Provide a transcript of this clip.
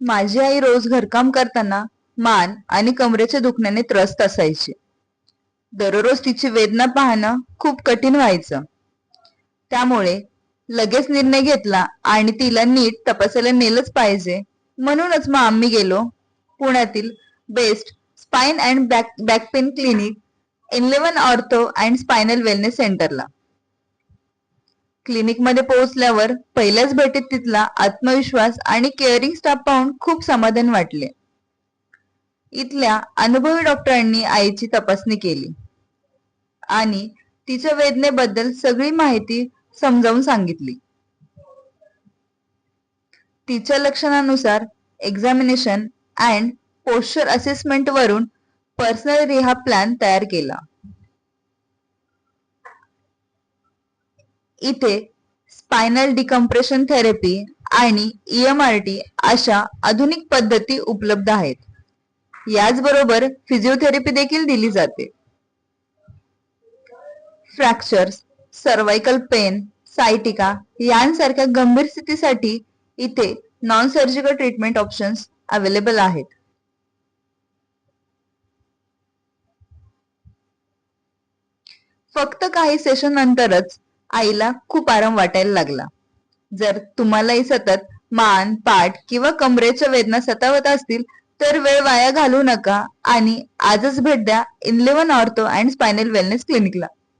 माझी आई रोज घरकाम करताना मान आणि कमरेच्या दुखण्याने त्रस्त असायची. दररोज तिची वेदना पाहणं खूप कठीण व्हायचं. त्यामुळे लगेच निर्णय घेतला आणि तिला नीट तपासायला नेलंच पाहिजे. म्हणूनच मग आम्ही गेलो पुण्यातील best spine and back back pain clinic eleven ortho and spinal wellness सेंटरला. क्लिनिकमध्ये पोहोचल्यावर पहिल्याच भेटीत तिथला आत्मविश्वास आणि केअरिंग स्टाफ पाहून खूप समाधान वाटले. इथल्या अनुभवी डॉक्टरांनी आईची तपासणी केली. आणि तिच्या वेदनेबद्दल सगळी माहिती समजावून सांगितली. तिच्या लक्षणानुसार एक्झामिनेशन अँड पोस्चर असेसमेंट वरून पर्सनल रिहा प्लॅन तयार केला. इथे स्पायनल डिकम्प्रेशन थेरपी आणि ईएमआरटी अशा आधुनिक पद्धती उपलब्ध आहेत. याचबरोबर फिजिओथेरपी देखील दिली जाते. फ्रॅक्चर्स सर्वायकल पेन सायटिका यांसारख्या गंभीर स्थितीसाठी इथे non surgical treatment options available आहेत. फक्त काही सेशन नंतरच आईला खूप आराम वाटायला लागला. जर तुम्हालाही सतत मान पाठ किंवा कमरेच्या वेदना सतावत असतील तर वेळ वाया घालू नका आणि आजच भेट द्या eleven ortho and spinal wellness क्लिनिकला.